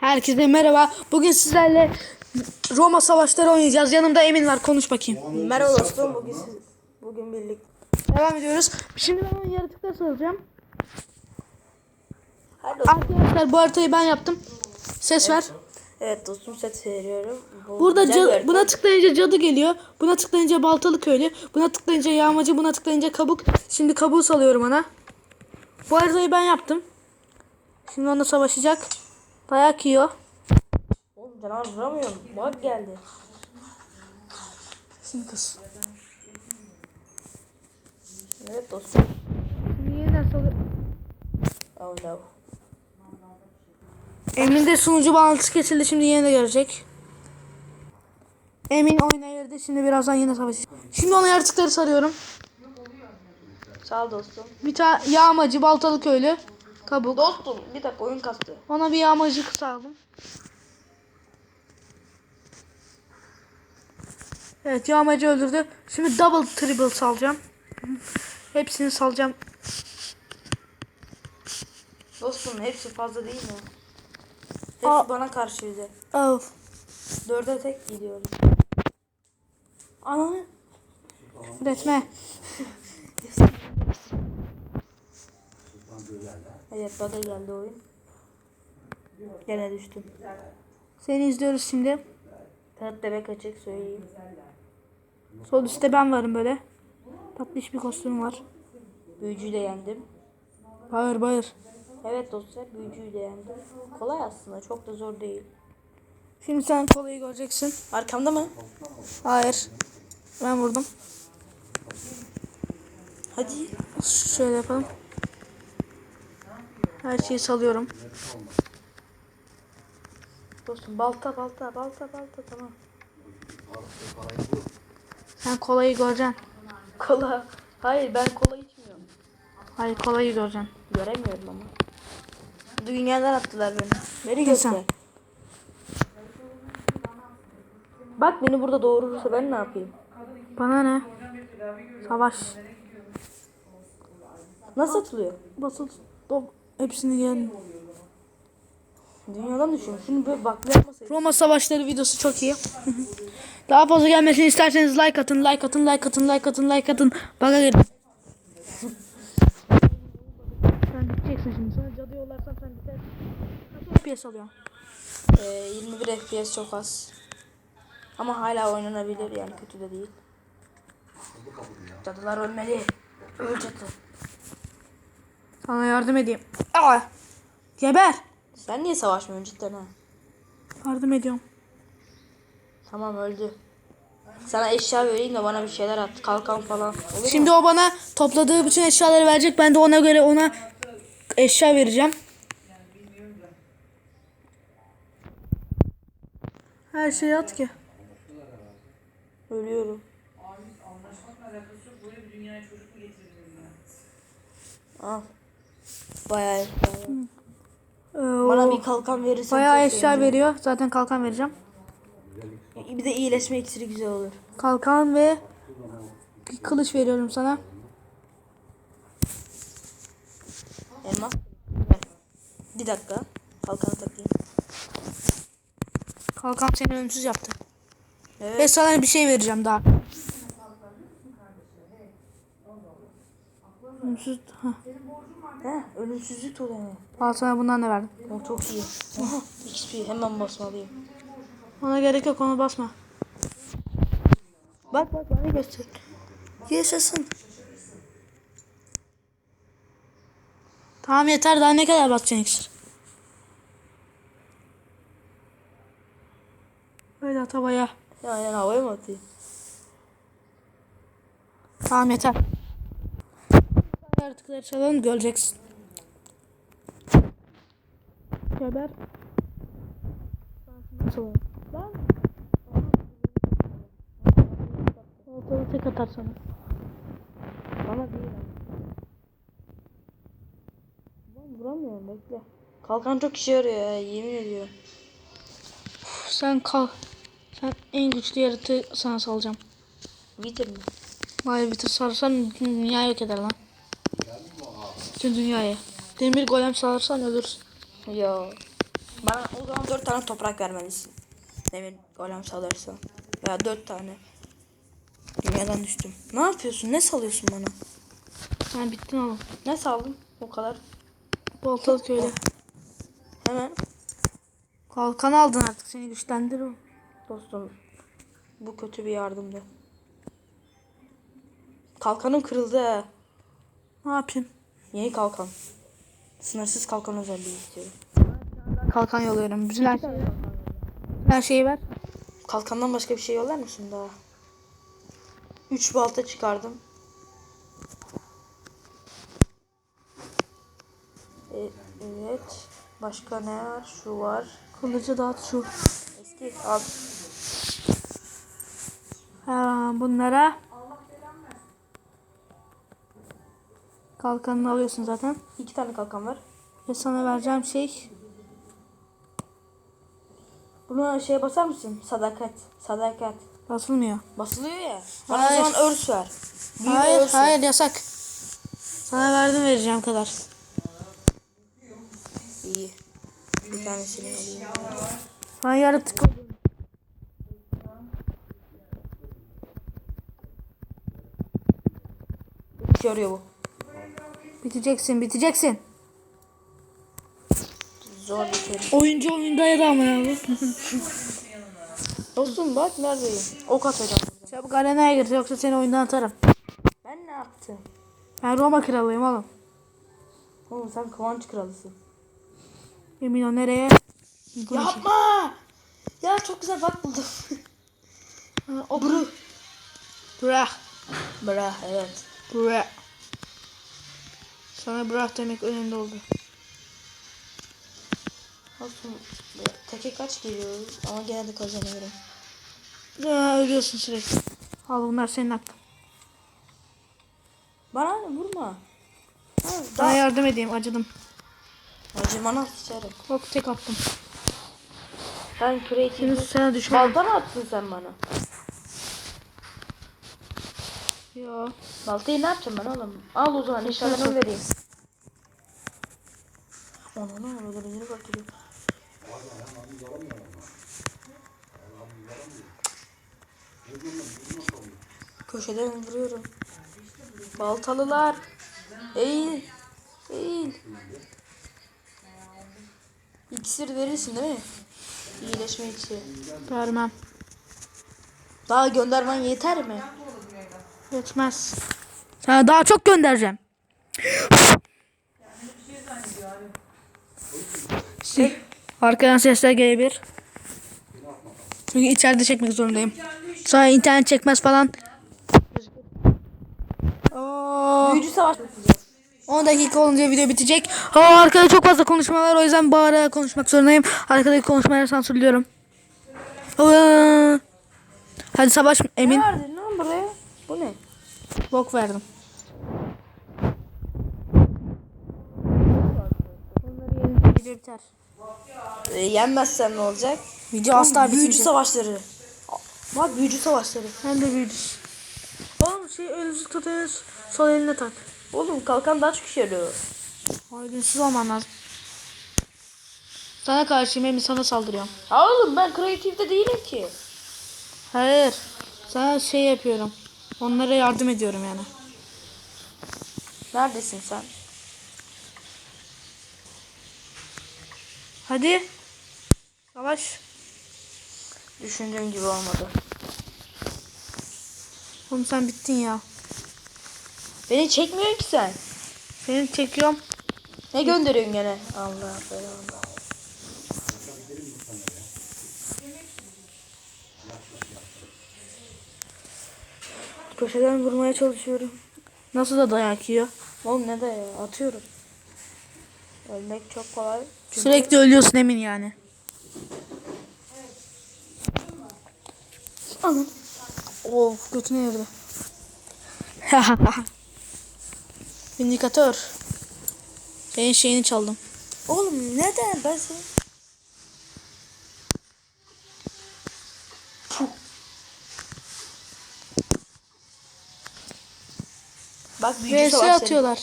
Herkese merhaba. Bugün sizlerle Roma savaşları oynayacağız. Yanımda Emin var. Konuş bakayım. Merhaba dostum. Bugün siz, bugün birlikte. Devam ediyoruz. Şimdi ben onu yaratıkları soracağım. Hadi. Arkadaşlar bu haritayı ben yaptım. Ses ver. Evet dostum set veriyorum. Bu Burada güzel bir cadı, harita. buna tıklayınca cadı geliyor. Buna tıklayınca baltalı köylü. Buna tıklayınca yağmacı. Buna tıklayınca kabuk. Şimdi kabuğu salıyorum ona. Bu haritayı ben yaptım. Şimdi onunla savaşacak. Dayak yiyor. Oğlum canavar vuramıyorum. Bak geldi. Şimdi kız. Evet dostum. Şimdi yeniden salıyorum. Oh no. Emin de sunucu bağlantısı kesildi. Şimdi yine de görecek. Emin oynaya girdi. Şimdi birazdan yine savaşacak. Şimdi ona yaratıkları sarıyorum. Sağ ol dostum. Bir tane yağmacı, baltalı köylü, kabuk. Dostum bir dakika oyun kastı. Ona bir yağmacı sardım. Evet yağmacı öldürdü. Şimdi double triple salacağım. Hepsini salacağım. Dostum hepsi fazla değil mi? Hepsi Aa. bana karşı bir de. Of. Dörde tek gidiyorum. Ananı. Üretme. Evet bana geldi oyun. Gene düştüm. Seni izliyoruz şimdi. Kağıt bebek açık söyleyeyim. Sol üstte ben varım böyle. Tatlış bir kostüm var. Büyücüyü de yendim. Bağır bağır. Evet dostlar büyücüyü de yendim. Kolay aslında çok da zor değil. Şimdi sen kolayı göreceksin. Arkamda mı? Hayır. Ben vurdum. Hadi. Şöyle yapalım. Her şeyi salıyorum. Dostum balta balta balta balta tamam. Sen kolayı göreceksin. Kola. Hayır ben kola içmiyorum. Hayır kolayı göreceksin. Göremiyorum ama. Dünyadan attılar beni. Beni göster. Bak beni burada doğurursa ben ne yapayım? Bana ne? Savaş. Nasıl atılıyor? Basıl. Top. Hepsini yendim. Dünyadan düşün. Şunu böyle bak. Roma savaşları videosu çok iyi. Daha fazla gelmesini isterseniz like atın, like atın, like atın, like atın, like atın. Baka girin. sen biteceksin şimdi. Sana cadı yollarsam sen bitersin. Kaç FPS alıyorsun? Ee, 21 FPS çok az. Ama hala oynanabilir yani kötü de değil. Cadılar ölmeli. Öl cadı. Sana yardım edeyim. Aa! Geber. Sen niye savaşmıyorsun cidden ha? Yardım ediyorum. Tamam öldü. Sana eşya vereyim de bana bir şeyler at. Kalkan falan. Olur mu? Şimdi o bana topladığı bütün eşyaları verecek. Ben de ona göre ona eşya vereceğim. Her şeyi at ki. Ölüyorum. Al. Bayağı eşya. Ee, Bana bir kalkan verirsen bayağı çok eşya sevinirim. veriyor. Zaten kalkan vereceğim. Bir de iyileşme iksiri güzel olur. Kalkan ve kılıç veriyorum sana. Elmas. Bir dakika. Kalkanı takayım. Kalkan seni ölümsüz yaptı. Evet. Ve sana bir şey vereceğim daha. Ölümsüz. Hah. He, ölümsüzlük totemi. Al sana bundan da verdim. O çok iyi. Aha, XP hemen basmalıyım. Ona gerek yok onu basma. Bak bak bana göster. Yaşasın. Tamam yeter daha ne kadar basacaksın iksir? Böyle at havaya. Ya yani havaya mı atayım? Tamam yeter. Yaratıkları çalalım göreceksin. Geber. Çalalım. Lan. Ortalığı tek atar sana. Bana değil. Ben vuramıyorum bekle. Kalkan çok işe yarıyor ya yemin ediyorum. Sen kal. Sen en güçlü yaratığı sana salacağım. Bitir mi? Vay bitir sarsan dünya yok eder lan. Bütün dünyayı. Demir golem sararsan ölürsün. Ya Bana o zaman dört tane toprak vermelisin. Demir golem salırsa. Ya dört tane. Dünyadan düştüm. Ne yapıyorsun? Ne salıyorsun bana? Sen bittin oğlum. Ne saldın? O kadar. Baltalı köylü. Hemen. Kalkan aldın artık seni güçlendir o. Dostum. Bu kötü bir yardımdı. Kalkanım kırıldı. Ne yapayım? Yeni kalkan. Sınırsız kalkan özelliği istiyorum. Kalkan yolluyorum. Bütün her şeyi, her şeyi ver. Kalkandan başka bir şey yollar mısın daha? 3 balta çıkardım. E- evet. Başka ne var? Şu var. Kılıcı dağıt şu. Eski al. Ha, bunlara kalkanını alıyorsun zaten. İki tane kalkan var. Ve sana vereceğim şey Buna şeye basar mısın? Sadakat. Sadakat. basılmıyor. Basılıyor ya. Bana Hayır. o zaman örs ver. Büyü Hayır örs hayır yasak. Sana verdim vereceğim kadar. İyi. Bir tanesini alayım. Ben yaratık oldum. Yarıyor bu. Biteceksin biteceksin. Zor bir şey. Oyuncu oyunda ya da ama ya. Dostum bak neredeyim. Ok atacağım. Çabuk arenaya gir yoksa seni oyundan atarım. Ben ne yaptım? Ben Roma kralıyım oğlum. Oğlum sen Kıvanç kralısın. Emin ol nereye? Yapma! Ya çok güzel bak buldum. O bru. Bırak. Bra evet. Bırak. Sana bırak demek önemli oldu. Olsun. Teke kaç geliyoruz ama gene de kazanıyorum. Ya, ölüyorsun sürekli. Al bunlar senin hakkın. Bana vurma. Ha, Sana daha yardım edeyim acıdım. acımana sıçarım. Bak tek attım. Ben Şimdi creative'i... sana düşme. Balta mı attın sen bana? Yo. Baltayı ne yapacağım ben oğlum? Al o zaman eşyalarımı vereyim. Ona ne oraları yeni bakıyor. Köşeden vuruyorum. Baltalılar. Eğil. Eğil. İksir verirsin değil mi? İyileşme iksiri. Vermem. Daha göndermen yeter mi? Yetmez. Sana daha çok göndereceğim. Si- Arkadan sesler gelebilir. Çünkü içeride çekmek zorundayım. Sonra internet çekmez falan. Büyücü savaş. 10 dakika olunca video bitecek. Aa, arkada çok fazla konuşma var o yüzden bağırarak konuşmak zorundayım. Arkadaki konuşmaları sansürlüyorum. Aa, Hadi savaş Emin. Ne verdin lan buraya? Bu ne? Bok verdim. Video biter. E, yenmezsen ne olacak? Video asla büyücü bitmeyecek. savaşları. Bak büyücü savaşları. Hem de büyüdüz. Oğlum şey ölümsüz tutanı sol eline tak. Oğlum kalkan daha çok işe yarıyor. Ölümsüz olman lazım. Sana karşıyım Emin sana saldırıyorum. Ha oğlum ben kreatifte değilim ki. Hayır. Sana şey yapıyorum. Onlara yardım ediyorum yani. Neredesin sen? Hadi. Savaş. Düşündüğüm gibi olmadı. Oğlum sen bittin ya. Beni çekmiyorsun ki sen. Seni çekiyorum. Ne gönderiyorsun gene? Allah belanı. Köşeden vurmaya çalışıyorum. Nasıl da dayak yiyor. Oğlum ne de ya atıyorum. Ölmek çok kolay. Çünkü Sürekli ölüyorsun Emin yani. Anam. Of götüne yürüdü. Vindikatör. Senin şeyini çaldım. Oğlum neden ben seni... Bak büyücü VS savaşları. atıyorlar.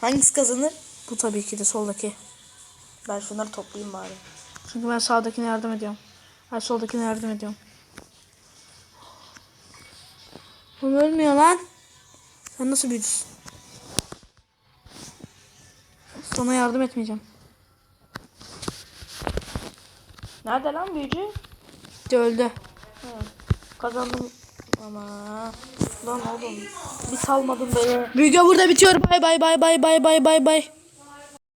Hangisi kazanır? Bu tabii ki de soldaki. Ben şunları toplayayım bari. Çünkü ben sağdakine yardım ediyorum. Ay soldakine yardım ediyorum. Oğlum ölmüyor lan. Sen nasıl büyücüsün? Sana yardım etmeyeceğim. Nerede lan büyücü? De öldü. Hı. Kazandım ama. Lan oğlum. Bir salmadın beni. Video burada bitiyor. Bay bay bay bay bay bay bay bay.